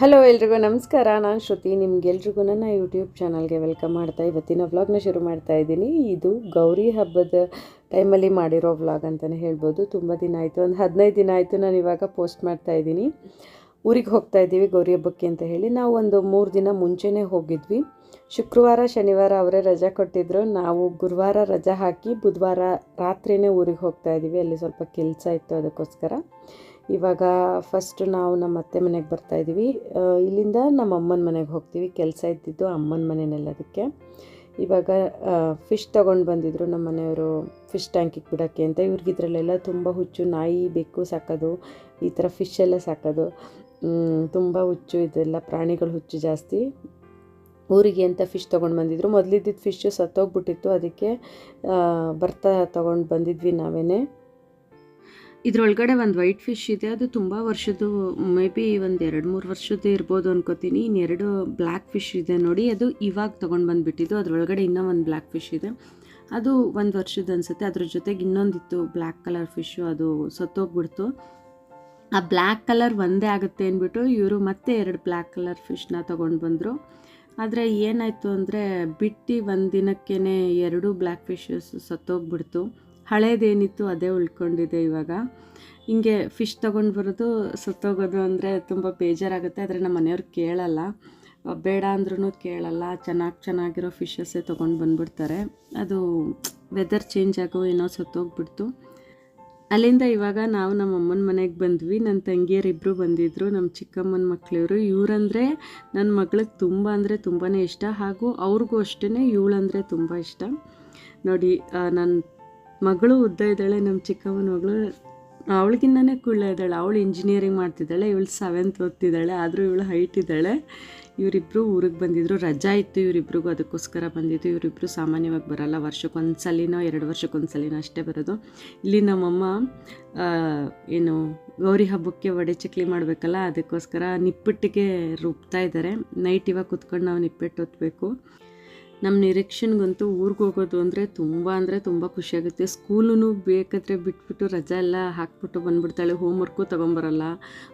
Hello ಎಲ್ರಿಗೂ, ನಮಸ್ಕಾರ. ನಾನು ಶ್ರುತಿ. ನಿಮ್ಗೆಲ್ರಿಗೂ ನನ್ನ ಯೂಟ್ಯೂಬ್ ಚಾನಲ್ಗೆ ವೆಲ್ಕಮ್ ಮಾಡ್ತಾ ಇವತ್ತಿನ ವ್ಲಾಗ್ನ ಶುರು ಮಾಡ್ತಾ ಇದ್ದೀನಿ. ಇದು ಗೌರಿ ಹಬ್ಬದ ಟೈಮಲ್ಲಿ ಮಾಡಿರೋ ವ್ಲಾಗ್ ಅಂತಲೇ ಹೇಳ್ಬೋದು. ತುಂಬ ದಿನ ಆಯಿತು. ಒಂದು ಹದಿನೈದು ದಿನ ಆಯಿತು ನಾನು ಇವಾಗ ಪೋಸ್ಟ್ ಮಾಡ್ತಾ ಇದ್ದೀನಿ. ಊರಿಗೆ ಹೋಗ್ತಾ ಇದ್ದೀವಿ ಗೌರಿ ಹಬ್ಬಕ್ಕೆ ಅಂತ ಹೇಳಿ. ನಾವು ಒಂದು ಮೂರು ದಿನ ಮುಂಚೆನೇ ಹೋಗಿದ್ವಿ. ಶುಕ್ರವಾರ, ಶನಿವಾರ ಅವರೇ ರಜೆ ಕೊಟ್ಟಿದ್ದರು ನಾವು ಗುರುವಾರ ರಜೆ ಹಾಕಿ ಬುಧವಾರ ರಾತ್ರಿಯೇ ಊರಿಗೆ ಹೋಗ್ತಾ ಇದ್ದೀವಿ. ಅಲ್ಲಿ ಸ್ವಲ್ಪ ಕೆಲಸ ಇತ್ತು ಅದಕ್ಕೋಸ್ಕರ. ಇವಾಗ ಫಸ್ಟ್ ನಾವು ನಮ್ಮ ಅತ್ತೆ ಮನೆಗೆ ಬರ್ತಾ ಇದ್ದೀವಿ. ಇಲ್ಲಿಂದ ನಮ್ಮ ಅಮ್ಮನ ಮನೆಗೆ ಹೋಗ್ತೀವಿ. ಕೆಲಸ ಇದ್ದಿದ್ದು ಅಮ್ಮನ ಮನೆಯಲ್ಲದಕ್ಕೆ ಇವಾಗ ಫಿಶ್ ತೊಗೊಂಡು ಬಂದಿದ್ರು ನಮ್ಮ ಮನೆಯವರು. ಫಿಶ್ ಟ್ಯಾಂಕಿಗೆ ಬಿಡೋಕ್ಕೆ ಅಂತ. ಇವ್ರಿಗೆ ಇದರಲ್ಲೆಲ್ಲ ತುಂಬ ಹುಚ್ಚು, ನಾಯಿ ಬೆಕ್ಕು ಸಾಕೋದು, ಈ ಥರ ಫಿಶ್ ಎಲ್ಲ ಸಾಕೋದು. ತುಂಬ ಹುಚ್ಚು, ಇದೆಲ್ಲ ಪ್ರಾಣಿಗಳು ಹುಚ್ಚು ಜಾಸ್ತಿ. ಊರಿಗೆ ಅಂತ ಫಿಶ್ ತೊಗೊಂಡು ಬಂದಿದ್ರು. ಮೊದಲಿದ್ದಿದ್ದು ಫಿಶ್ಶು ಸತ್ತೋಗ್ಬಿಟ್ಟಿತ್ತು. ಅದಕ್ಕೆ ಬರ್ತಾ ತೊಗೊಂಡು ಬಂದಿದ್ವಿ ನಾವೇ ಇದ್ರೊಳಗಡೆ ಒಂದು ವೈಟ್ ಫಿಶ್ ಇದೆ. ಅದು ತುಂಬ ವರ್ಷದ್ದು ಮೇ ಬಿ ಒಂದು ಎರಡು ಮೂರು ವರ್ಷದ್ದು ಇರ್ಬೋದು ಅನ್ಕೋತೀನಿ. ಇನ್ನೆರಡು ಬ್ಲ್ಯಾಕ್ ಫಿಶ್ ಇದೆ ನೋಡಿ. ಅದು ಇವಾಗ ತೊಗೊಂಡು ಬಂದುಬಿಟ್ಟಿದ್ದು. ಅದರೊಳಗಡೆ ಇನ್ನೂ ಒಂದು ಬ್ಲ್ಯಾಕ್ ಫಿಶ್ ಇದೆ. ಅದು ಒಂದು ವರ್ಷದ್ದು ಅನಿಸುತ್ತೆ. ಅದ್ರ ಜೊತೆಗೆ ಇನ್ನೊಂದಿತ್ತು ಬ್ಲ್ಯಾಕ್ ಕಲರ್ ಫಿಶ್ಶು ಅದು ಸತ್ತೋಗ್ಬಿಡ್ತು. ಆ ಬ್ಲ್ಯಾಕ್ ಕಲರ್ ಒಂದೇ ಆಗುತ್ತೆ ಅಂದ್ಬಿಟ್ಟು ಇವರು ಮತ್ತೆ ಎರಡು ಬ್ಲ್ಯಾಕ್ ಕಲರ್ ಫಿಶ್ನ ತೊಗೊಂಡು ಬಂದರು. ಆದರೆ ಏನಾಯಿತು ಅಂದರೆ ಬಿಟ್ಟು ಒಂದು ದಿನಕ್ಕೇ ಎರಡು ಬ್ಲ್ಯಾಕ್ ಫಿಶಸ್ ಸತ್ತೋಗ್ಬಿಡ್ತು. ಹಳೇದೇನಿತ್ತು ಅದೇ ಉಳ್ಕೊಂಡಿದೆ ಇವಾಗ. ಹಿಂಗೆ ಫಿಶ್ ತೊಗೊಂಡು ಬರೋದು, ಸತ್ತೋಗೋದು ಅಂದರೆ ತುಂಬ ಬೇಜಾರಾಗುತ್ತೆ. ಆದರೆ ನಮ್ಮ ಮನೆಯವ್ರು ಕೇಳಲ್ಲ. ಬೇಡ ಅಂದ್ರೂ ಕೇಳಲ್ಲ. ಚೆನ್ನಾಗಿ ಚೆನ್ನಾಗಿರೋ ಫಿಶಸ್ಸೇ ತೊಗೊಂಡು ಬಂದುಬಿಡ್ತಾರೆ. ಅದು ವೆದರ್ ಚೇಂಜ್ ಆಗೋ ಏನೋ ಸತ್ತೋಗ್ಬಿಡ್ತು. ಅಲ್ಲಿಂದ ಇವಾಗ ನಾವು ನಮ್ಮ ಅಮ್ಮನ ಮನೆಗೆ ಬಂದ್ವಿ. ನನ್ನ ತಂಗಿಯರಿಬ್ಬರು ಬಂದಿದ್ದರು ನಮ್ಮ ಚಿಕ್ಕಮ್ಮನ ಮಕ್ಕಳಿವರು ಇವರಂದರೆ ನನ್ನ ಮಗಳಿಗೆ ತುಂಬ ಅಂದರೆ ತುಂಬಾ ಇಷ್ಟ. ಹಾಗೂ ಅವ್ರಿಗೂ ಅಷ್ಟೇ ಇವಳಂದರೆ ತುಂಬ ಇಷ್ಟ. ನೋಡಿ ನನ್ನ ಮಗಳು ಉದ್ದ ಇದ್ದಾಳೆ, ನಮ್ಮ ಚಿಕ್ಕಮ್ಮನ ಮಗಳು. ಅವಳಿಗಿನ್ನೇ ಕುಳ್ಳ ಇದ್ದಾಳೆ. ಅವಳು ಇಂಜಿನಿಯರಿಂಗ್ ಮಾಡ್ತಿದ್ದಾಳೆ, ಇವಳು ಸೆವೆಂತ್ ಓದ್ತಿದ್ದಾಳೆ, ಆದರೂ ಇವಳು ಹೈಟ್ ಇದ್ದಾಳೆ. ಇವರಿಬ್ಬರು ಊರಿಗೆ ಬಂದಿದ್ರು, ರಜಾ ಇತ್ತು ಇವರಿಬ್ರಿಗೂ, ಅದಕ್ಕೋಸ್ಕರ ಬಂದಿದ್ದು. ಇವರಿಬ್ಬರು ಸಾಮಾನ್ಯವಾಗಿ ಬರಲ್ಲ ವರ್ಷಕ್ಕೊಂದು ಸಲಿನೋ ಎರಡು ವರ್ಷಕ್ಕೊಂದು ಸಲಿನೋ ಅಷ್ಟೇ ಬರೋದು. ಇಲ್ಲಿ ನಮ್ಮಮ್ಮ ಏನು, ಗೌರಿ ಹಬ್ಬಕ್ಕೆ ವಡೆ ಚಕ್ಲಿ ಮಾಡಬೇಕಲ್ಲ, ಅದಕ್ಕೋಸ್ಕರ ನಿಪ್ಪಟ್ಟಿಗೆ ರುಬ್ತಾ ಇದ್ದಾರೆ. ನೈಟ್ ಇವಾಗ ಕುತ್ಕೊಂಡು ನಾವು ನಿಪ್ಪಟ್ಟು ಒತ್ತಬೇಕು ನಮ್ಮ ನಿರೀಕ್ಷೆಗಂತೂ ಊರಿಗೆ ಹೋಗೋದು ಅಂದರೆ ತುಂಬ ಅಂದರೆ ತುಂಬ ಖುಷಿಯಾಗುತ್ತೆ ಸ್ಕೂಲೂ ಬೇಕಾದರೆ ಬಿಟ್ಬಿಟ್ಟು ರಜಾ ಎಲ್ಲ ಹಾಕ್ಬಿಟ್ಟು ಬಂದ್ಬಿಡ್ತಾಳೆ ಹೋಮ್ವರ್ಕು ತೊಗೊಂಬರಲ್ಲ.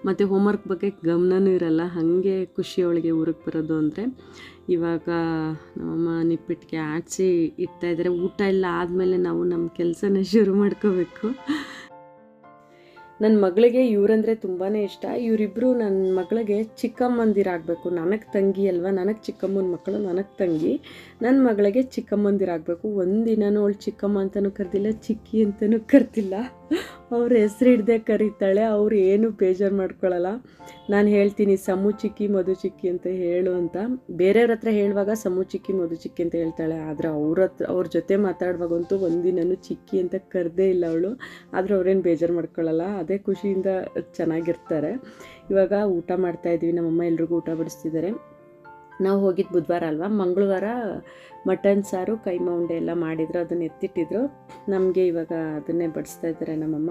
ಮತ್ತು ಹೋಮ್ವರ್ಕ್ ಬಗ್ಗೆ ಗಮನನೂ ಇರಲ್ಲ. ಹಾಗೆ ಖುಷಿ ಅವಳಿಗೆ ಊರಿಗೆ ಬರೋದು ಅಂದರೆ ಇವಾಗ ನಮ್ಮಮ್ಮ ನಿಪ್ಪಿಟ್ಟಿಗೆ ಆಡಿಸಿ ಇಡ್ತಾಯಿದ್ದಾರೆ ಊಟ ಎಲ್ಲ ಆದಮೇಲೆ ನಾವು ನಮ್ಮ ಕೆಲಸನ ಶುರು ಮಾಡ್ಕೋಬೇಕು. ನನ್ನ ಮಗಳಿಗೆ ಇವರಂದರೆ ತುಂಬಾ ಇಷ್ಟ. ಇವರಿಬ್ಬರು ನನ್ನ ಮಗಳಿಗೆ ಚಿಕ್ಕಮ್ಮಂದಿರಾಗಬೇಕು. ನನಗೆ ತಂಗಿ ಅಲ್ವಾ? ನನಗೆ ಚಿಕ್ಕಮ್ಮನ ಮಕ್ಕಳು ನನಗೆ ತಂಗಿ. ನನ್ನ ಮಗಳಿಗೆ ಚಿಕ್ಕಮ್ಮಂದಿರಾಗಬೇಕು. ಒಂದಿನನೂ ಅವಳು ಚಿಕ್ಕಮ್ಮ ಅಂತಲೂ ಕರೆದಿಲ್ಲ, ಚಿಕ್ಕಿ ಅಂತಲೂ ಕರೆದಿಲ್ಲ. ಅವ್ರ ಹೆಸರು ಹಿಡ್ದೆ ಕರೀತಾಳೆ, ಅವ್ರು ಏನು ಬೇಜಾರು ಮಾಡ್ಕೊಳ್ಳಲ್ಲ ನಾನು ಹೇಳ್ತೀನಿ, ಸಮು ಚಿಕ್ಕಿ, ಮಧು ಚಿಕ್ಕಿ ಅಂತ ಹೇಳು ಅಂತ. ಬೇರೆಯವ್ರ ಹತ್ರ ಹೇಳುವಾಗ ಸಮು ಚಿಕ್ಕಿ, ಮಧು ಚಿಕ್ಕಿ ಅಂತ ಹೇಳ್ತಾಳೆ. ಆದರೆ ಅವ್ರ ಹತ್ರ, ಅವ್ರ ಜೊತೆ ಮಾತಾಡುವಾಗಂತೂ ಒಂದಿನೂ ಚಿಕ್ಕಿ ಅಂತ ಕರೆದೇ ಇಲ್ಲ ಅವಳು. ಆದರೆ ಅವ್ರೇನು ಬೇಜಾರು ಮಾಡ್ಕೊಳ್ಳಲ್ಲ ಅದೇ ಖುಷಿಯಿಂದ ಚೆನ್ನಾಗಿರ್ತಾರೆ. ಇವಾಗ ಊಟ ಮಾಡ್ತಾಯಿದ್ವಿ ನಮ್ಮಮ್ಮ ಎಲ್ರಿಗೂ ಊಟ ಬಡಿಸ್ತಿದ್ದಾರೆ. ನಾವು ಹೋಗಿದ್ದು ಬುಧವಾರ ಅಲ್ವಾ? ಮಂಗಳವಾರ ಮಟನ್ ಸಾರು ಕೈಮಾ ಉಂಡೆ ಎಲ್ಲ ಮಾಡಿದ್ರು, ಅದನ್ನು ಎತ್ತಿಟ್ಟಿದ್ರು. ನಮಗೆ ಇವಾಗ ಅದನ್ನೇ ಬಡಿಸ್ತಾ ಇದ್ದಾರೆ ನಮ್ಮಮ್ಮ.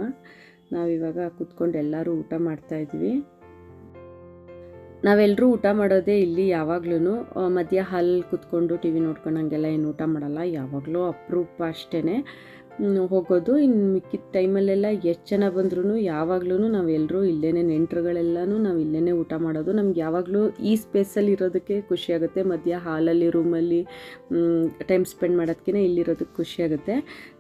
ನಾವಿವಾಗ ಕುತ್ಕೊಂಡು ಎಲ್ಲರೂ ಊಟ ಮಾಡ್ತಾ ಇದ್ವಿ. ನಾವೆಲ್ಲರೂ ಊಟ ಮಾಡೋದೇ ಇಲ್ಲಿ ಯಾವಾಗ್ಲೂ ಮಧ್ಯ ಹಾಲ್ ಕುತ್ಕೊಂಡು ಟಿ ವಿ ನೋಡ್ಕೊಂಡು ಹಂಗೆಲ್ಲ ಏನು ಊಟ ಮಾಡಲ್ಲ. ಯಾವಾಗಲೂ ಅಪರೂಪ ಅಷ್ಟೇ ಹೋಗೋದು, ಇನ್ನು ಮಿಕ್ಕಿದ ಟೈಮಲ್ಲೆಲ್ಲ ಎಷ್ಟು ಜನ ಬಂದ್ರೂ ಯಾವಾಗ್ಲೂ ನಾವೆಲ್ಲರೂ ಇಲ್ಲೇ ನೆಂಟರುಗಳೆಲ್ಲನೂ ನಾವು ಇಲ್ಲೇ ಊಟ ಮಾಡೋದು. ನಮ್ಗೆ ಯಾವಾಗಲೂ ಈ ಸ್ಪೇಸಲ್ಲಿ ಇರೋದಕ್ಕೆ ಖುಷಿಯಾಗುತ್ತೆ ಮಧ್ಯ ಹಾಲಲ್ಲಿ ರೂಮಲ್ಲಿ ಟೈಮ್ ಸ್ಪೆಂಡ್ ಮಾಡೋದಕ್ಕಿಂತ ಇಲ್ಲಿರೋದಕ್ಕೆ ಖುಷಿಯಾಗುತ್ತೆ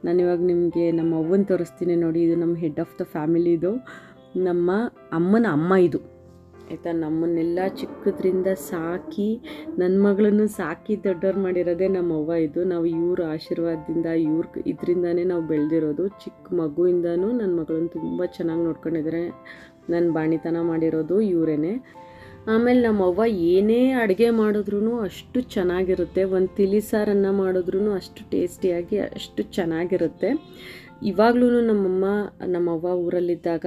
ನಾನಿವಾಗ ನಿಮಗೆ ನಮ್ಮ ಅವ್ವನ ತೋರಿಸ್ತೀನಿ ನೋಡಿ. ಇದು ನಮ್ಮ ಹೆಡ್ ಆಫ್ ದ ಫ್ಯಾಮಿಲಿದು ನಮ್ಮ ಅಮ್ಮನ ಅಮ್ಮ ಇದು. ಆಯಿತಾ? ನಮ್ಮನ್ನೆಲ್ಲ ಚಿಕ್ಕದ್ರಿಂದ ಸಾಕಿ ನನ್ನ ಮಗಳನ್ನು ಸಾಕಿ ದೊಡ್ಡವ್ರು ಮಾಡಿರೋದೇ ನಮ್ಮ ಅವ್ವ ಇದು. ನಾವು ಇವ್ರ ಆಶೀರ್ವಾದದಿಂದ, ಇವ್ರ ಇದರಿಂದನೇ ನಾವು ಬೆಳೆದಿರೋದು. ಚಿಕ್ಕ ಮಗುವಿಂದನೂ ನನ್ನ ಮಗಳನ್ನ ತುಂಬ ಚೆನ್ನಾಗಿ ನೋಡ್ಕೊಂಡಿದ್ದಾರೆ ನನ್ನ ಬಾಣಿತನ ಮಾಡಿರೋದು ಇವರೇನೆ. ಆಮೇಲೆ ನಮ್ಮ ಅವ್ವ ಏನೇ ಅಡುಗೆ ಮಾಡಿದ್ರೂ ಅಷ್ಟು ಚೆನ್ನಾಗಿರುತ್ತೆ. ಒಂದು ತಿಳಿ ಸಾರನ್ನು ಮಾಡಿದ್ರೂ ಅಷ್ಟು ಟೇಸ್ಟಿಯಾಗಿ ಅಷ್ಟು ಚೆನ್ನಾಗಿರುತ್ತೆ. ಇವಾಗ್ಲೂ ನಮ್ಮಮ್ಮ, ನಮ್ಮವ್ವ ಊರಲ್ಲಿದ್ದಾಗ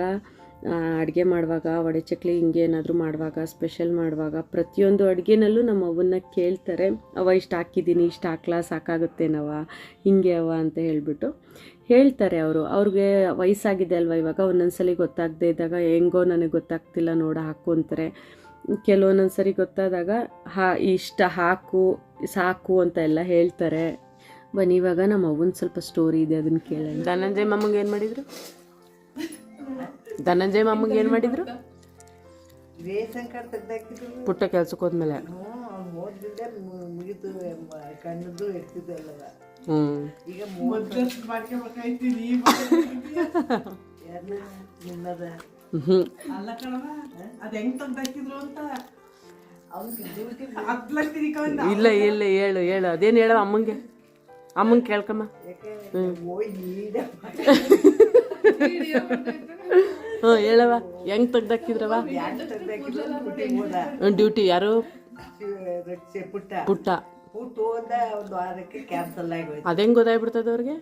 ಅಡುಗೆ ಮಾಡುವಾಗ, ವಡೆ ಚಕ್ಲಿ ಹಿಂಗೆ ಏನಾದರೂ ಮಾಡುವಾಗ ಸ್ಪೆಷಲ್ ಮಾಡುವಾಗ, ಪ್ರತಿಯೊಂದು ಅಡುಗೆನಲ್ಲೂ ನಮ್ಮ ಅವನ್ನ ಕೇಳ್ತಾರೆ ಅವ ಇಷ್ಟು ಹಾಕಿದ್ದೀನಿ, ಇಷ್ಟು ಹಾಕ್ಲಾ ಸಾಕಾಗುತ್ತೇನವ ಹಿಂಗೆ ಅವ ಅಂತ ಹೇಳಿಬಿಟ್ಟು ಹೇಳ್ತಾರೆ ಅವರು. ಅವ್ರಿಗೆ ವಯಸ್ಸಾಗಿದೆ ಅಲ್ವಾ ಇವಾಗ, ಒಂದೊಂದ್ಸಲಿ ಗೊತ್ತಾಗದೇ ಇದ್ದಾಗ, ಹೆಂಗೋ ನನಗೆ ಗೊತ್ತಾಗ್ತಿಲ್ಲ, ನೋಡ ಹಾಕು ಅಂತಾರೆ. ಕೆಲವೊಂದೊಂದು ಸರಿ ಗೊತ್ತಾದಾಗ, ಹಾ, ಇಷ್ಟ, ಹಾಕು, ಸಾಕು ಅಂತ ಎಲ್ಲ ಹೇಳ್ತಾರೆ. ಬನ್ನಿ, ಇವಾಗ ನಮ್ಮ ಅವ್ವನ ಸ್ವಲ್ಪ ಸ್ಟೋರಿ ಇದೆ, ಅದನ್ನು ಕೇಳೋಣ. ಧನಂಜಯ ಮಮ್ಮಗೆ ಏನು ಮಾಡಿದರು? ಧನಂಜಯ ಮಾಮಗೆ ಏನು ಮಾಡಿದ್ರು? ಪುಟ್ಟ ಕೆಲ್ಸಕ್ಕೆ ಹೋದ್ಮೇಲೆ. ಇಲ್ಲ ಇಲ್ಲ ಹೇಳು ಹೇಳು. ಅದೇನು ಹೇಳ ಅಮ್ಮಂಗೆ? ಅಮ್ಮಂಗೆ ಕೇಳ್ಕಮ್ಮ. ಹ್ಞೂ ಹೇಳವ ಹೆಂಗ್ ತೆಗ್ದಾಕಿದ್ರವ ಡ್ಯೂಟಿ ಯಾರು? ಪುಟ್ಟ. ಪುಟ್ಟ. ಪುಟ್ಟ ಹೋದ ವಾರಕ್ಕೆ ಕ್ಯಾನ್ಸಲ್ ಆಗೋಯ್ತು. ಅದು ಹೆಂಗೆ ಗೊತ್ತಾಗ್ಬಿಡ್ತದ ಅವ್ರಿಗೆ?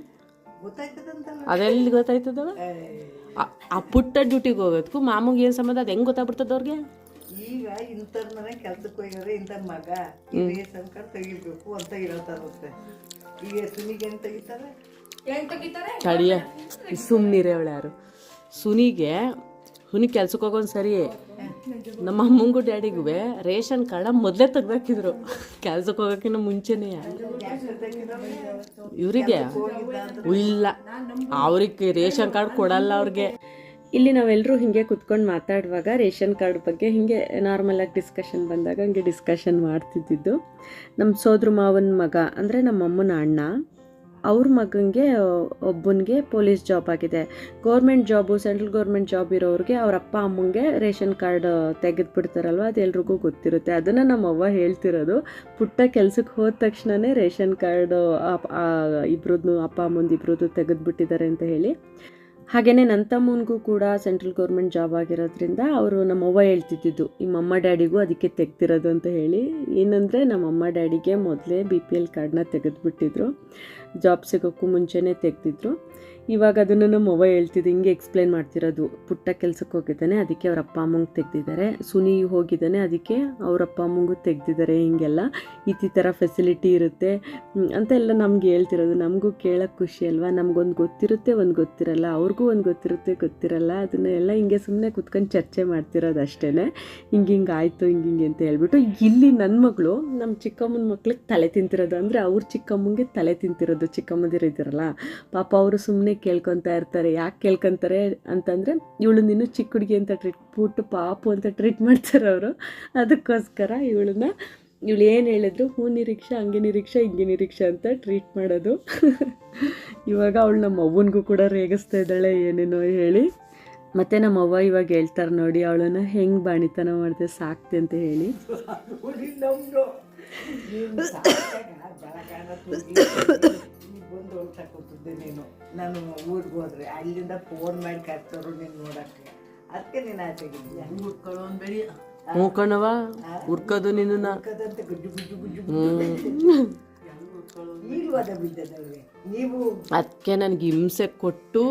ಅದೆಲ್ಲಿ ಗೊತ್ತಾಯ್ತದ ಆ- ಪುಟ್ಟ ಡ್ಯೂಟಿಗೆ ಹೋಗೋದಕ್ಕೂ ಮಾಮೂಗೆ ಏನು ಸಂಬಂಧ? ಅದು ಹೆಂಗ್ ಗೊತ್ತಾಗ್ಬಿಡ್ತದ ಅವ್ರಿಗೆ? ಈಗ ಇಂಥದ್ ಮನೆ ಕೆಲ್ಸಕ್ಕೆ ಹೋಗಿದ್ರೆ ಇಂಥ ಮಗ ಕಾರ್ಡ್ ತೆಗಿಬೇಕು ಅಂತ ಹೇಳ್ತಾರಂತೆ ಈಗ ಸುನಿಗೆ ಏನ್ ತೆಗಿತಾರೆ? ತಡಿಯ. ಸುಮ್ಮನಿರೇ ಅವಳು ಯಾರು? ಸುನಿಗೆ ಸುನಿ ಕೆಲ್ಸಕ್ಕೆ ಹೋಗೋನ್ ಸರಿ. ನಮ್ಮ ಅಮ್ಮಂಗು ಡ್ಯಾಡಿಗೂ ರೇಷನ್ ಕಾರ್ಡ ಮೊದಲೇ ತೆಗ್ದಾಕಿದ್ರು. ಕೆಲ್ಸಕ್ಕೆ ಹೋಗೋಕ್ಕಿಂತ ಮುಂಚೆನೇ. ಇವರಿಗೆ ಇಲ್ಲ. ಅವ್ರಿಗೆ ರೇಷನ್ ಕಾರ್ಡ್ ಕೊಡಲ್ಲ ಅವ್ರಿಗೆ. ಇಲ್ಲಿ ನಾವೆಲ್ಲರೂ ಹಿಂಗೆ ಕುತ್ಕೊಂಡು ಮಾತಾಡುವಾಗ ರೇಷನ್ ಕಾರ್ಡ್ ಬಗ್ಗೆ ಹಿಂಗೆ ನಾರ್ಮಲಾಗಿ ಡಿಸ್ಕಷನ್ ಬಂದಾಗ ಹಂಗೆ ಡಿಸ್ಕಷನ್ ಮಾಡ್ತಿದ್ದಿದ್ದು. ನಮ್ಮ ಸೋದ್ರ ಮಾವನ ಮಗ, ಅಂದರೆ ನಮ್ಮ ಅಮ್ಮನ ಅಣ್ಣ ಅವ್ರ ಮಗನಿಗೆ, ಒಬ್ಬನಿಗೆ ಪೊಲೀಸ್ ಜಾಬ್ ಆಗಿದೆ. Government job, central government job ಇರೋರಿಗೆ ಅವ್ರ ಅಪ್ಪ, ಅಮ್ಮಂಗೆ ರೇಷನ್ ಕಾರ್ಡ್ ತೆಗೆದು ಬಿಡ್ತಾರಲ್ವ ಅದು ಎಲ್ರಿಗೂ ಗೊತ್ತಿರುತ್ತೆ. ಅದನ್ನು ನಮ್ಮ ಅವ್ವ ಹೇಳ್ತಿರೋದು, ಪುಟ್ಟ ಕೆಲಸಕ್ಕೆ ಹೋದ ತಕ್ಷಣವೇ ರೇಷನ್ ಕಾರ್ಡು ಇಬ್ರದ್ದು ಅಪ್ಪ, ಅಮ್ಮಂದು ಇಬ್ರದ್ದು ತೆಗೆದುಬಿಟ್ಟಿದ್ದಾರೆ ಅಂತ ಹೇಳಿ. ಹಾಗೆಯೇ ನನ್ನ ತಮ್ಮನಿಗೂ ಕೂಡ ಸೆಂಟ್ರಲ್ ಗೌರ್ಮೆಂಟ್ ಜಾಬ್ ಆಗಿರೋದ್ರಿಂದ ಅವರು ನಮ್ಮವ್ವ ಹೇಳ್ತಿದ್ದಿದ್ದು ನಿಮ್ಮಮ್ಮ ಡ್ಯಾಡಿಗೂ ಅದಕ್ಕೆ ತೆಗ್ದಿರೋದು ಅಂತ ಹೇಳಿ. ಏನಂದರೆ ನಮ್ಮಮ್ಮ ಡ್ಯಾಡಿಗೆ ಮೊದಲೇ ಬಿ ಪಿ ಎಲ್ ಕಾರ್ಡ್ನ ತೆಗೆದುಬಿಟ್ಟಿದ್ರು. ಜಾಬ್ ಸಿಗೋಕ್ಕೂ ಮುಂಚೆನೇ ತೆಗೆದಿದ್ರು. ಇವಾಗ ಅದನ್ನು ನಮ್ಮ ಅವ್ವ ಹೇಳ್ತಿದ್ದು, ಹಿಂಗೆ ಎಕ್ಸ್ಪ್ಲೇನ್ ಮಾಡ್ತಿರೋದು. ಪುಟ್ಟ ಕೆಲಸಕ್ಕೆ ಹೋಗಿದ್ದಾನೆ, ಅದಕ್ಕೆ ಅವ್ರ ಅಪ್ಪ ಅಮ್ಮಂಗೆ ತೆಗ್ದಿದ್ದಾರೆ. ಸುನಿ ಹೋಗಿದ್ದಾನೆ, ಅದಕ್ಕೆ ಅವ್ರ ಅಪ್ಪ ಅಮ್ಮಂಗೂ ತೆಗ್ದಿದ್ದಾರೆ ಹಿಂಗೆಲ್ಲ. ಈ ಥರ ಫೆಸಿಲಿಟಿ ಇರುತ್ತೆ. ಅಂತ ಎಲ್ಲ ನಮ್ಗೆ ಹೇಳ್ತಿರೋದು. ನಮಗೂ ಕೇಳೋಕ್ಕೆ ಖುಷಿ ಅಲ್ವಾ? ನಮಗೊಂದು ಗೊತ್ತಿರುತ್ತೆ, ಒಂದು ಗೊತ್ತಿರಲ್ಲ. ಅವ್ರಿಗೂ ಒಂದು ಗೊತ್ತಿರುತ್ತೆ, ಗೊತ್ತಿರಲ್ಲ. ಅದನ್ನ ಎಲ್ಲ ಹಿಂಗೆ ಸುಮ್ಮನೆ ಕುತ್ಕೊಂಡು ಚರ್ಚೆ ಮಾಡ್ತಿರೋದು ಅಷ್ಟೇ ಹಿಂಗೆ ಹಿಂಗೆ ಆಯಿತು, ಹಿಂಗೆ ಹಿಂಗೆ ಅಂತ ಹೇಳ್ಬಿಟ್ಟು, ಇಲ್ಲಿ ನನ್ನ ಮಗಳು ನಮ್ಮ ಚಿಕ್ಕಮ್ಮನ ಮಕ್ಳಿಗೆ ತಲೆ ತಿಂತಿರೋದು. ಅಂದರೆ ಅವ್ರ ಚಿಕ್ಕಮ್ಮಂಗೆ ತಲೆ ತಿಂತಿರೋದು. ಚಿಕ್ಕಮ್ಮದಿರಿದ್ದಿರಲ್ಲ ಪಾಪ ಅವರು ಸುಮ್ಮನೆ ಕೇಳ್ಕೊತಾ ಇರ್ತಾರೆ, ಯಾಕೆ ಕೇಳ್ಕೊತಾರೆ ಅಂತಂದರೆ, ಇವಳು ನೀನು ಚಿಕ್ಕ ಹುಡುಗಿ ಅಂತ ಟ್ರೀಟ್ ಪುಟ್ಟು ಪಾಪು ಅಂತ ಟ್ರೀಟ್ ಮಾಡ್ತಾರೆ ಅವರು. ಅದಕ್ಕೋಸ್ಕರ ಇವಳನ್ನ, ಇವಳು ಏನು ಹೇಳಿದ್ರು ಹ್ಞೂ ನಿರೀಕ್ಷೆ, ಹಂಗೆ ನಿರೀಕ್ಷೆ, ಹಿಂಗೆ ನಿರೀಕ್ಷೆ ಅಂತ ಟ್ರೀಟ್ ಮಾಡೋದು. ಇವಾಗ ಅವಳು ನಮ್ಮ ಅವ್ವನಿಗೂ ಕೂಡ ರೇಗಿಸ್ತಾ ಇದ್ದಾಳೆ, ಏನೇನೋ ಹೇಳಿ. ಮತ್ತು ನಮ್ಮ ಅವ್ವ ಇವಾಗ ಹೇಳ್ತಾರೆ ನೋಡಿ, ಅವಳನ್ನು ಹೆಂಗೆ ಬಾಣಿತನ ಮಾಡಿದೆ, ಸಾಕ್ತೆ ಅಂತ ಹೇಳಿ. ಬಂದು ಹೊಲ್ಸ ಕೊಟ್ಟಿದ್ದೆ ನೀನು ನಾನು ಊರಿಗೆ ಹೋದ್ರೆ ಅಲ್ಲಿಂದ ಫೋನ್ ಮಾಡಿ ಕರ್ತವ್ರು ನೀನು ನೋಡಕ್ಕೆ ಅದಕ್ಕೆ ನೀನು ಆಚೆಗಿದ್ಯಾ ಉಟ್ಕೊಳ್ಳೋ ಒಂದ್ ಬೆಳಿ ಹ್ಞೂ ಕಣವ ಹುರ್ಕೋದು ನಿನ್ನ ಕದಂತೆ ಗುಜ್ಜು ಗುಜ್ಜು ಗುಜ್ಜು ಅದ ಬಿದ್ದದವ್ರಿಗೆ ನೀವು ಅದಕ್ಕೆ ನನಗೆ ಹಿಂಸೆ ಕೊಟ್ಟು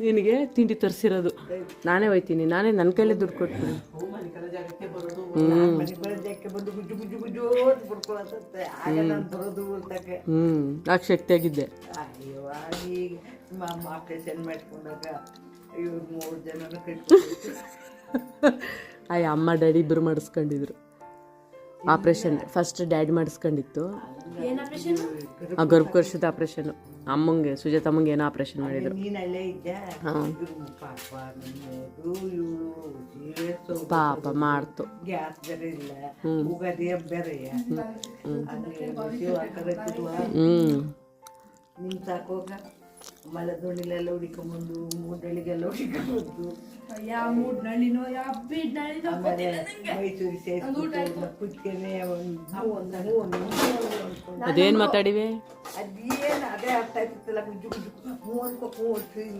ನಿನಗೆ ತಿಂಡಿ ತರಿಸಿರೋದು ನಾನೇ ಹೋಯ್ತೀನಿ ನಾನೇ ನನ್ನ ಕೈಲೇ ದುಡ್ಡು ಕೊಟ್ಬಿಡಿ ಮನೆ ಕಡೆ ಜಾಗಕ್ಕೆ ಬರೋದು ಮನೆ ಬರೋದಕ್ಕೆ ಬಂದು ಗುಜ್ಜು ಗುಜ್ಜು ಗುಜ್ಜು ಅಂತ ಬಿಡ್ಕೊಳತ್ತೆ ಆಗ ನಾನು ಬರೋದು ಅಂತಕ್ಕೆ ಹ್ಞೂ ಆಗ ಶಕ್ತಿಯಾಗಿದ್ದೆ. ಅಯ್ಯೋ ಈಗ ಆಪರೇಷನ್ ಮಾಡ್ಕೊಂಡಾಗ ಇವ್ರು ಮೂರು ಜನನ ಕಟ್ಕೊಂಡು ಆ ಅಮ್ಮ ಡ್ಯಾಡಿ ಇಬ್ರು ಮಾಡಿಸ್ಕೊಂಡಿದ್ರು. ಆಪ್ರೇಷನ್ ಫಸ್ಟ್ ಡ್ಯಾಡಿ ಮಾಡಿಸ್ಕೊಂಡಿತ್ತು. ಆ ಗರ್ಭಕೋಶದ ಆಪ್ರೇಷನ್. ಅಮ್ಮಂಗೆ ಸುಜಾತಮ್ಮಂಗೆ ಏನೋ ಆಪ್ರೇಷನ್ ಮಾಡಿದ್ರು. ಪಾಪ ಮಾಡ್ತು. ಹ್ಞೂ ನಿಮ್ ಸಾಕೋಗ ಮಲದೋಣಿಲೆಲ್ಲ ಹುಡಿಕೊಂಬಂದು. ಮೂಡಳಿಗೆಲ್ಲ ಹುಡಿಕೊಂಬಂದು ಯಾವ ಮೂಡ್ ನಳಿನೋ ಯಾವ ಬೀಡ್ ನಳಿನೋ ಮೈಸೂರು ಸೇರಿಸ್ಬಿಟ್ಟು ಒಂದು ಒಂದು ಅದೇನು ಮಾತಾಡಿವೆ? ಅದೇನು ಅದೇ ಅರ್ಥ ಆಯ್ತಿತ್ತಲ್ಲ ಗುಜ್ಜು ಗುಜ್ಜು ಹೂ ಅನ್ಕೋ ಹೂ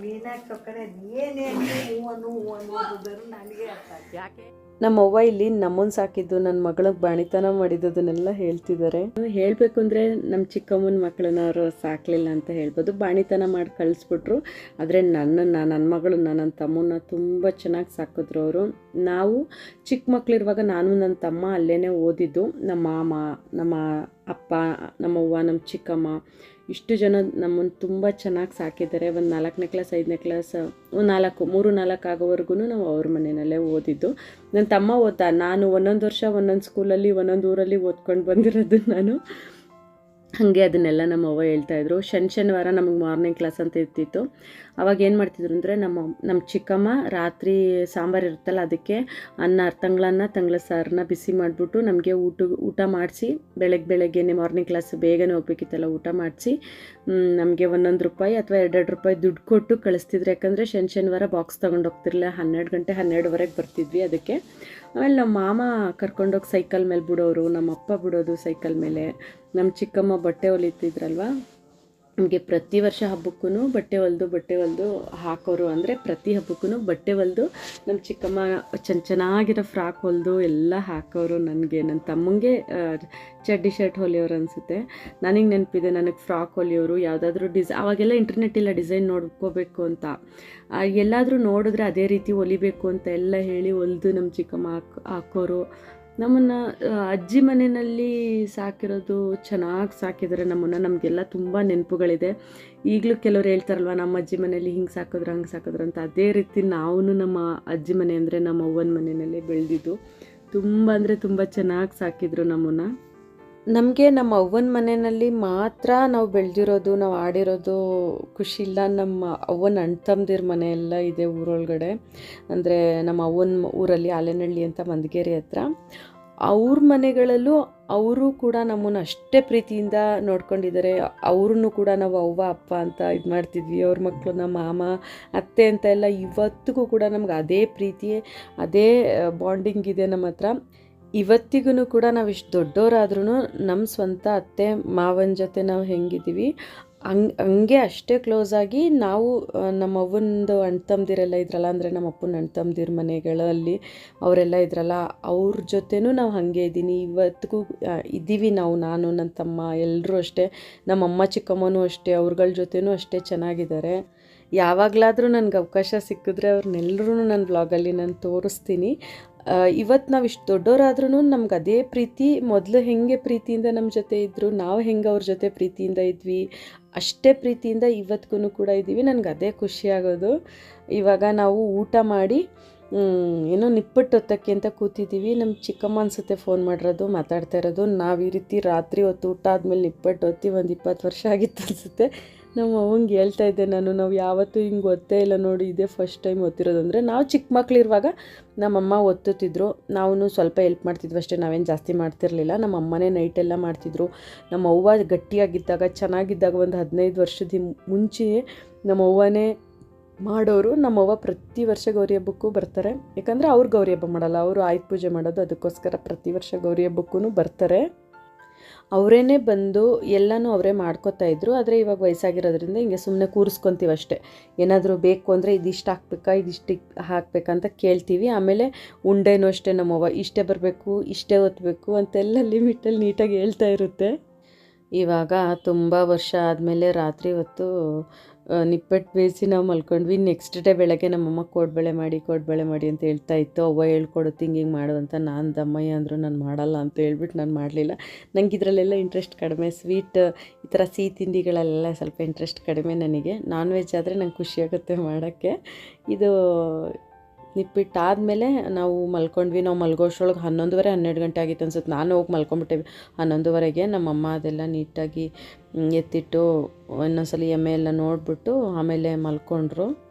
ಮೀನಾಗಿ ಸೊಕ್ಕನೆ ಅದೇನೇನು ಹೂ ಅನ್ನು ಹೂ ಅನ್ನೋದು ನನಗೆ ಅರ್ಥ ಆಯ್ತು ಯಾಕೆ? ನಮ್ಮ ಅವ್ವ ಇಲ್ಲಿ ನಮ್ಮನ್ ಸಾಕಿದ್ದು ನನ್ನ ಮಗಳಿಗೆ ಬಾಣಿತನ ಮಾಡಿದ್ದನ್ನೆಲ್ಲ ಹೇಳ್ತಿದ್ದಾರೆ ಹೇಳಬೇಕು ಅಂದರೆ ನಮ್ಮ ಚಿಕ್ಕಮ್ಮನ ಮಕ್ಕಳನ್ನ ಅವರು ಸಾಕಲಿಲ್ಲ ಅಂತ ಹೇಳ್ಬೋದು. ಬಾಣಿತನ ಮಾಡಿ ಕಳಿಸ್ಬಿಟ್ರು. ಆದರೆ ನನ್ನನ್ನು ನನ್ನ ಮಗಳು, ನನ್ನ ತಮ್ಮನ್ನ ತುಂಬ ಚೆನ್ನಾಗಿ ಸಾಕಿದ್ರು ಅವರು. ನಾವು ಚಿಕ್ಕ ಮಕ್ಕಳಿರುವಾಗ ನಾನು ನನ್ನ ತಮ್ಮ ಅಲ್ಲೇ ಓದಿದ್ದು. ನಮ್ಮ ಮಾಮ, ನಮ್ಮ ಅಪ್ಪ ನಮ್ಮವ್ವ ನಮ್ಮ ಚಿಕ್ಕಮ್ಮ ಇಷ್ಟು ಜನ ನಮ್ಮನ್ನು ತುಂಬ ಚೆನ್ನಾಗಿ ಸಾಕಿದ್ದಾರೆ. ಒಂದು ನಾಲ್ಕನೇ ಕ್ಲಾಸ್ ಐದನೇ ಕ್ಲಾಸ್ ನಾಲ್ಕು, ಮೂರು, ನಾಲ್ಕು ಆಗೋವರೆಗೂ ನಾವು ಅವ್ರ ಮನೆಯಲ್ಲೇ ಓದಿದ್ದು. ನನ್ನ ತಮ್ಮ ಓದ್ತಾ, ನಾನು ಒಂದೊಂದು ವರ್ಷ ಒಂದೊಂದು ಸ್ಕೂಲಲ್ಲಿ ಒಂದೊಂದು ಊರಲ್ಲಿ ಓದ್ಕೊಂಡು ಬಂದಿರೋದು ನಾನು. ಹಾಗೆ ಅದನ್ನೆಲ್ಲ ನಮ್ಮ ಅವ್ವ ಹೇಳ್ತಾಯಿದ್ರು ಶನ್ ಶನಿವಾರ ನಮಗೆ ಮಾರ್ನಿಂಗ್ ಕ್ಲಾಸ್ ಅಂತ ಇರ್ತಿತ್ತು. ಅವಾಗ ಏನು ಮಾಡ್ತಿದ್ರು ಅಂದರೆ ನಮ್ಮ ನಮ್ಮ ಚಿಕ್ಕಮ್ಮ ರಾತ್ರಿ ಸಾಂಬಾರು ಇರುತ್ತಲ್ಲ ಅದಕ್ಕೆ ಅನ್ನ ತಂಗ್ಳನ್ನ ತಂಗ್ಳ ಸಾರನ್ನ ಬಿಸಿ ಮಾಡಿಬಿಟ್ಟು ನಮಗೆ ಊಟ ಊಟ ಮಾಡಿಸಿ ಬೆಳಗ್ಗೆ ಬೆಳಗ್ಗೆನೆ ಮಾರ್ನಿಂಗ್ ಕ್ಲಾಸ್ ಬೇಗನೆ ಹೋಗ್ಬೇಕಿತ್ತಲ್ಲ ಊಟ ಮಾಡಿಸಿ ನಮಗೆ ಒಂದೊಂದು ರೂಪಾಯಿ ಅಥವಾ ಎರಡೆರಡು ರೂಪಾಯಿ ದುಡ್ಡು ಕೊಟ್ಟು ಕಳಿಸ್ತಿದ್ರು. ಯಾಕಂದರೆ ಶನಿ ಶನಿವಾರ ಬಾಕ್ಸ್ ತೊಗೊಂಡು ಹೋಗ್ತಿರ್ಲಿಲ್ಲ. ಹನ್ನೆರಡು ಗಂಟೆ ಹನ್ನೆರಡುವರೆಗೆ ಬರ್ತಿದ್ವಿ ಅದಕ್ಕೆ. ಆಮೇಲೆ ನಮ್ಮ ಮಾಮ ಕರ್ಕೊಂಡೋಗಿ ಸೈಕಲ್ ಮೇಲೆ ಬಿಡೋರು ನಮ್ಮ ಅಪ್ಪ ಬಿಡೋದು ಸೈಕಲ್ ಮೇಲೆ. ನಮ್ಮ ಚಿಕ್ಕಮ್ಮ ಬಟ್ಟೆ ಹೊಲಿತಿದ್ರಲ್ವ? ನಮಗೆ ಪ್ರತಿ ವರ್ಷ ಹಬ್ಬಕ್ಕೂ ಬಟ್ಟೆ ಹೊಲ್ದು ಬಟ್ಟೆ ಹೊಲ್ದು ಹಾಕೋರು ಅಂದರೆ ಪ್ರತಿ ಹಬ್ಬಕ್ಕೂ ಬಟ್ಟೆ ಹೊಲ್ದು ನಮ್ಮ ಚಿಕ್ಕಮ್ಮ ಚೆನ್ನ ಚೆನ್ನಾಗಿರೋ ಫ್ರಾಕ್ ಹೊಲ್ದು ಎಲ್ಲ ಹಾಕೋರು ನನಗೆ. ನನ್ನ ತಮ್ಮಂಗೆ ಚಡ್ಡಿ ಶರ್ಟ್ ಹೊಲಿಯೋರು ಅನಿಸುತ್ತೆ. ನನಗೆ ನೆನಪಿದೆ ನನಗೆ ಫ್ರಾಕ್ ಹೊಲಿಯೋರು, ಯಾವುದಾದ್ರೂ ಡಿಸ್, ಅವಾಗೆಲ್ಲ ಇಂಟರ್ನೆಟ್ ಇಲ್ಲ, ಡಿಸೈನ್ ನೋಡ್ಕೋಬೇಕು ಅಂತ. ಎಲ್ಲಾದರೂ ನೋಡಿದ್ರೆ ಅದೇ ರೀತಿ ಹೊಲಿಬೇಕು ಅಂತ ಎಲ್ಲ ಹೇಳಿ ಹೊಲ್ದು ನಮ್ಮ ಚಿಕ್ಕಮ್ಮ ಹಾಕ್, ಹಾಕೋರು. ನಮ್ಮನ್ನು ಅಜ್ಜಿ ಮನೆಯಲ್ಲಿ ಸಾಕಿರೋದು ಚೆನ್ನಾಗಿ ಸಾಕಿದರೆ ನಮ್ಮನ್ನು, ನಮಗೆಲ್ಲ ತುಂಬ ನೆನಪುಗಳಿದೆ. ಈಗಲೂ ಕೆಲವ್ರು ಹೇಳ್ತಾರಲ್ವ, ನಮ್ಮ ಅಜ್ಜಿ ಮನೆಯಲ್ಲಿ ಹಿಂಗೆ ಸಾಕಿದ್ರು, ಹಂಗೆ ಸಾಕಿದ್ರು ಅಂತ. ಅದೇ ರೀತಿ ನಾವು ನಮ್ಮ ಅಜ್ಜಿ ಮನೆ ಅಂದರೆ ನಮ್ಮ ಅವ್ವನ ಮನೆಯಲ್ಲೇ ಬೆಳೆದಿದ್ದು. ತುಂಬ ಅಂದರೆ ತುಂಬ ಚೆನ್ನಾಗಿ ಸಾಕಿದ್ರು ನಮ್ಮನ್ನು. ನಮಗೆ ನಮ್ಮ ಅವ್ವನ ಮನೆಯಲ್ಲಿ ಮಾತ್ರ ನಾವು ಬೆಳೆದಿರೋದು, ನಾವು ಆಡಿರೋದು ಖುಷಿ ಇಲ್ಲ. ನಮ್ಮ ಅವ್ವನ ಅಣ್ಣ ತಮ್ಮದಿರ ಮನೆಯೆಲ್ಲ ಇದೆ ಊರೊಳಗಡೆ. ಅಂದರೆ ನಮ್ಮ ಅವ್ವನ ಊರಲ್ಲಿ ಆಲೆನಹಳ್ಳಿ ಅಂತ ಮಂದಗೇರಿ ಹತ್ರ. ಅವ್ರ ಮನೆಗಳಲ್ಲೂ ಅವರು ಕೂಡ ನಮ್ಮನ್ನು ಅಷ್ಟೇ ಪ್ರೀತಿಯಿಂದ ನೋಡ್ಕೊಂಡಿದ್ದಾರೆ. ಅವ್ರನ್ನೂ ಕೂಡ ನಾವು ಅವ್ವ, ಅಪ್ಪ ಅಂತ ಇದು ಮಾಡ್ತಿದ್ವಿ. ಅವ್ರ ಮಕ್ಕಳು ನಮ್ಮ ಮಾಮ, ಅತ್ತೆ ಅಂತ ಎಲ್ಲ ಇವತ್ತಿಗೂ ಕೂಡ ನಮ್ಗೆ ಅದೇ ಪ್ರೀತಿ ಅದೇ ಬಾಂಡಿಂಗ್ ಇದೆ ನಮ್ಮ ಹತ್ರ. ಇವತ್ತಿಗೂ ಕೂಡ ನಾವು ಇಷ್ಟು ದೊಡ್ಡವರಾದ್ರೂ ನಮ್ಮ ಸ್ವಂತ ಅತ್ತೆ, ಮಾವನ ಜೊತೆ ನಾವು ಹೆಂಗಿದ್ದೀವಿ ಹಂಗೆ ಹಂಗೆ ಅಷ್ಟೇ ಕ್ಲೋಸ್ ಆಗಿ ನಾವು ನಮ್ಮ ಅಣ್ಣ ತಮ್ಮದಿರೆಲ್ಲ ಇದ್ರಲ್ಲ, ಅಂದರೆ ನಮ್ಮ ಅಪ್ಪನ ಅಣ್ಣ ತಮ್ಮದಿರ ಮನೆಗಳಲ್ಲಿ ಅವರೆಲ್ಲ ಇದ್ರಲ್ಲ, ಅವ್ರ ಜೊತೆನೂ ನಾವು ಹಾಗೆ ಇದ್ದೀನಿ. ಇವತ್ತಿಗೂ ಇದ್ದೀವಿ ನಾವು, ನಾನು ನನ್ನ ತಮ್ಮ ಎಲ್ಲರೂ ಅಷ್ಟೇ. ನಮ್ಮಮ್ಮ, ಚಿಕ್ಕಮ್ಮನೂ ಅಷ್ಟೇ, ಅವ್ರಗಳ ಜೊತೆನೂ ಅಷ್ಟೇ ಚೆನ್ನಾಗಿದ್ದಾರೆ. ಯಾವಾಗಲಾದರೂ ನನಗೆ ಅವಕಾಶ ಸಿಕ್ಕಿದ್ರೆ ಅವ್ರನ್ನೆಲ್ಲರೂ ನನ್ನ ಬ್ಲಾಗಲ್ಲಿ ನಾನು ತೋರಿಸ್ತೀನಿ. ಇವತ್ತು ನಾವು ಇಷ್ಟು ದೊಡ್ಡವರಾದ್ರೂ ನಮ್ಗೆ ಅದೇ ಪ್ರೀತಿ. ಮೊದಲು ಹೆಂಗೆ ಪ್ರೀತಿಯಿಂದ ನಮ್ಮ ಜೊತೆ ಇದ್ದರು ನಾವು ಹೆಂಗೆ ಅವ್ರ ಜೊತೆ ಪ್ರೀತಿಯಿಂದ ಇದ್ವಿ, ಅಷ್ಟೇ ಪ್ರೀತಿಯಿಂದ ಇವತ್ತಿಗೂ ಕೂಡ ಇದ್ದೀವಿ. ನನಗೆ ಅದೇ ಖುಷಿಯಾಗೋದು ಇವಾಗ ನಾವು ಊಟ ಮಾಡಿ ಏನೋ ನಿಪ್ಪಟ್ಟು ಹೊತ್ತಕ್ಕೆ ಅಂತ ಕೂತಿದ್ದೀವಿ. ನಮ್ಮ ಚಿಕ್ಕಮ್ಮ ಅನ್ಸುತ್ತೆ ಫೋನ್ ಮಾಡಿರೋದು, ಮಾತಾಡ್ತಾ ಇರೋದು. ನಾವು ಈ ರೀತಿ ರಾತ್ರಿ ಹೊತ್ತು ಊಟ ಆದಮೇಲೆ ನಿಪ್ಪಟ್ಟು ಹೊತ್ತಿ ಒಂದು ಇಪ್ಪತ್ತು ವರ್ಷ ಆಗಿತ್ತು ಅನಿಸುತ್ತೆ. ನಮ್ಮ ಅವಂಗೆ ಹೇಳ್ತಾ ಇದ್ದೆ ನಾನು, ನಾವು ಯಾವತ್ತೂ ಹಿಂಗೆ ಒತ್ತೇ ಇಲ್ಲ ನೋಡಿ, ಇದೇ ಫಸ್ಟ್ ಟೈಮ್ ಒತ್ತಿರೋದು ಅಂದರೆ ನಾವು ಚಿಕ್ಕ ಮಕ್ಳಿರುವಾಗ ನಮ್ಮಮ್ಮ ಒತ್ತುತ್ತಿದ್ರು ನಾವು ಸ್ವಲ್ಪ ಹೆಲ್ಪ್ ಮಾಡ್ತಿದ್ವಿ ಅಷ್ಟೇ, ನಾವೇನು ಜಾಸ್ತಿ ಮಾಡ್ತಿರ್ಲಿಲ್ಲ ನಮ್ಮ ಅಮ್ಮನೇ ನೈಟೆಲ್ಲ ಮಾಡ್ತಿದ್ರು, ನಮ್ಮ ಅವ್ವ ಗಟ್ಟಿಯಾಗಿದ್ದಾಗ, ಚೆನ್ನಾಗಿದ್ದಾಗ ಒಂದು ಹದಿನೈದು ವರ್ಷದ ಮುಂಚೆಯೇ ಮುಂಚೆ ನಮ್ಮ ಅವ್ವನೇ ಮಾಡೋರು ನಮ್ಮವ್ವ ಪ್ರತಿ ವರ್ಷ ಗೌರಿ ಹಬ್ಬಕ್ಕೂ ಬರ್ತಾರೆ, ಯಾಕಂದರೆ ಅವ್ರು ಗೌರಿ ಹಬ್ಬ ಮಾಡಲ್ಲ, ಅವರು ಆಯುಧ ಪೂಜೆ ಮಾಡೋದು, ಅದಕ್ಕೋಸ್ಕರ ಪ್ರತಿ ವರ್ಷ ಗೌರಿ ಹಬ್ಬಕ್ಕೂ ಬರ್ತಾರೆ. ಅವರೇನೆ ಬಂದು ಎಲ್ಲನೂ ಅವರೇ ಮಾಡ್ಕೋತಾ ಇದ್ರು. ಆದರೆ ಇವಾಗ ವಯಸ್ಸಾಗಿರೋದ್ರಿಂದ ಹಿಂಗೆ ಸುಮ್ಮನೆ ಕೂರಿಸ್ಕೊತೀವಿ ಅಷ್ಟೇ. ಏನಾದರೂ ಬೇಕು ಅಂದರೆ ಇದಿಷ್ಟು ಹಾಕ್ಬೇಕಾ, ಇದಿಷ್ಟು ಹಾಕ್ಬೇಕಂತ ಕೇಳ್ತೀವಿ. ಆಮೇಲೆ ಉಂಡೆನೂ ಅಷ್ಟೇ ನಮ್ಮವ್ವ, ಇಷ್ಟೇ ಬರಬೇಕು, ಇಷ್ಟೇ ಒತ್ತಬೇಕು ಅಂತೆಲ್ಲ ಲಿಮಿಟಲ್ಲಿ ನೀಟಾಗಿ ಹೇಳ್ತಾ ಇರುತ್ತೆ. ಇವಾಗ ತುಂಬ ವರ್ಷ ಆದಮೇಲೆ ರಾತ್ರಿ ಹೊತ್ತು ನಿಪ್ಪಟ್ಟು ಬೇಯಿಸಿ ನಾವು ಮಲ್ಕೊಂಡ್ವಿ. ನೆಕ್ಸ್ಟ್ ಡೇ ಬೆಳಗ್ಗೆ ನಮ್ಮಮ್ಮ ಕೋಡ್ಬಳೆ ಮಾಡಿ ಕೋಡ್ಬಳೆ ಮಾಡಿ ಅಂತ ಹೇಳ್ತಾ ಇತ್ತು. ಅವ್ವ ಹೇಳ್ಕೊಡು ಹಿಂಗೆ ಹಿಂಗೆ ಮಾಡು ಅಂತ. ನಾನು ದಮ್ಮಯ್ಯ ಅಂದರು ನಾನು ಮಾಡಲ್ಲ ಅಂತ ಹೇಳ್ಬಿಟ್ಟು ನಾನು ಮಾಡಲಿಲ್ಲ. ನನಗೆ ಇದರಲ್ಲೆಲ್ಲ ಇಂಟ್ರೆಸ್ಟ್ ಕಡಿಮೆ. ಸ್ವೀಟ್ ಈ ಥರ ಸಿಹಿ ತಿಂಡಿಗಳಲ್ಲೆಲ್ಲ ಸ್ವಲ್ಪ ಇಂಟ್ರೆಸ್ಟ್ ಕಡಿಮೆ ನನಗೆ. ನಾನ್ ವೆಜ್ ಆದರೆ ನಂಗೆ ಖುಷಿಯಾಗುತ್ತೆ ಮಾಡೋಕ್ಕೆ. ಇದು ನಿಪ್ಪಿಟ್ಟಾದಮೇಲೆ ನಾವು ಮಲ್ಕೊಂಡ್ವಿ. ನಾವು ಮಲ್ಗೋಷ್ಟ್ರೊಳಗೆ ಹನ್ನೊಂದುವರೆ, ಹನ್ನೆರಡು ಗಂಟೆ ಆಗಿತ್ತು ಅನ್ಸುತ್ತೆ. ನಾನು ಹೋಗಿ ಮಲ್ಕೊಂಡ್ಬಿಟ್ಟೆ ಹನ್ನೊಂದುವರೆಗೆ ನಮ್ಮಮ್ಮ ಅದೆಲ್ಲ ನೀಟಾಗಿ ಎತ್ತಿಟ್ಟು, ಇನ್ನೊಂದ್ಸಲ ಎಮ್ಮೆ ಎಲ್ಲ ನೋಡಿಬಿಟ್ಟು ಆಮೇಲೆ ಮಲ್ಕೊಂಡ್ರು.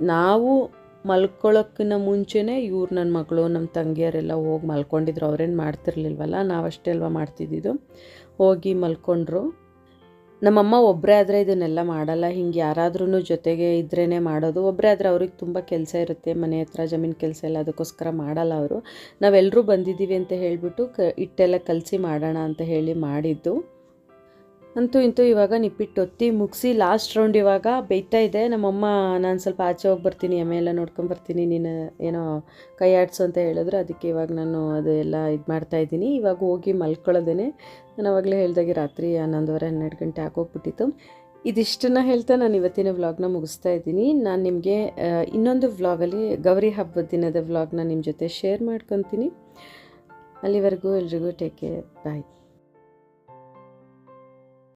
ನಾವು ಮಲ್ಕೊಳ್ಳೋಕ್ಕಿಂತ ಮುಂಚೆನೇ ಇವ್ರು ನನ್ನ ಮಗಳು ನಮ್ಮ ತಂಗಿಯರೆಲ್ಲ ಹೋಗಿ ಮಲ್ಕೊಂಡಿದ್ರು. ಅವ್ರೇನು ಮಾಡ್ತಿರ್ಲಿಲ್ವಲ್ಲ? ನಾವಷ್ಟೇ ಅಲ್ವಾ ಮಾಡ್ತಿದ್ದಿದ್ದು? ಹೋಗಿ ಮಲ್ಕೊಂಡ್ರು. ನಮ್ಮಮ್ಮ ಒಬ್ಬರೇ ಆದರೆ ಇದನ್ನೆಲ್ಲ ಮಾಡಲ್ಲ. ಹಿಂಗೆ ಯಾರಾದ್ರೂ ಜೊತೆಗೆ ಇದ್ರೇ ಮಾಡೋದು. ಒಬ್ಬರೇ ಆದರೆ ಅವ್ರಿಗೆ ತುಂಬ ಕೆಲಸ ಇರುತ್ತೆ. ಮನೆ ಹತ್ರ ಜಮೀನು ಕೆಲಸ ಎಲ್ಲ ಅದಕ್ಕೋಸ್ಕರ ಮಾಡಲ್ಲ ಅವರು. ನಾವೆಲ್ಲರೂ ಬಂದಿದ್ದೀವಿ ಅಂತ ಹೇಳಿಬಿಟ್ಟು ಕ, ಇಟ್ಟೆಲ್ಲ ಕಲಸಿ ಮಾಡೋಣ ಅಂತ ಹೇಳಿ ಮಾಡಿದ್ದು. ಅಂತೂ ಇಂತೂ ಇವಾಗ ನಿಪ್ಪಿಟ್ಟು ಒತ್ತಿ ಮುಗಿಸಿ ಲಾಸ್ಟ್ ರೌಂಡ್ ಇವಾಗ ಬೇಯ್ತಾ ಇದೆ. ನಮ್ಮಮ್ಮ ನಾನು ಸ್ವಲ್ಪ ಆಚೆ ಹೋಗಿ ಬರ್ತೀನಿ, ಎಮ್ಮೆ ಎಲ್ಲ ನೋಡ್ಕೊಂಬರ್ತೀನಿ ನೀನು ಏನೋ ಕೈ ಆಡಿಸು ಅಂತ ಹೇಳಿದ್ರು. ಅದಕ್ಕೆ ಇವಾಗ ನಾನು ಅದೆಲ್ಲ ಇದು ಮಾಡ್ತಾ ಇದ್ದೀನಿ. ಇವಾಗ ಹೋಗಿ ಮಲ್ಕೊಳ್ಳೋದೇನೆ ನಾನು ಅವಾಗಲೇ ಹೇಳ್ದಾಗೆ ರಾತ್ರಿ ಹನ್ನೊಂದುವರೆ, ಹನ್ನೆರಡು ಗಂಟೆ ಆಗೋಗ್ಬಿಟ್ಟಿತ್ತು. ಇದಿಷ್ಟನ್ನು ಹೇಳ್ತಾ ನಾನು ಇವತ್ತಿನ ವ್ಲಾಗ್ನ ಮುಗಿಸ್ತಾ ಇದ್ದೀನಿ. ನಾನು ನಿಮಗೆ ಇನ್ನೊಂದು ವ್ಲಾಗಲ್ಲಿ ಗೌರಿ ಹಬ್ಬದ ದಿನದ ವ್ಲಾಗ್ನ ನಿಮ್ಮ ಜೊತೆ ಶೇರ್ ಮಾಡ್ಕೊತೀನಿ. ಅಲ್ಲಿವರೆಗೂ ಎಲ್ರಿಗೂ ಟೇಕ್ ಕೇರ್ ಬಾಯ್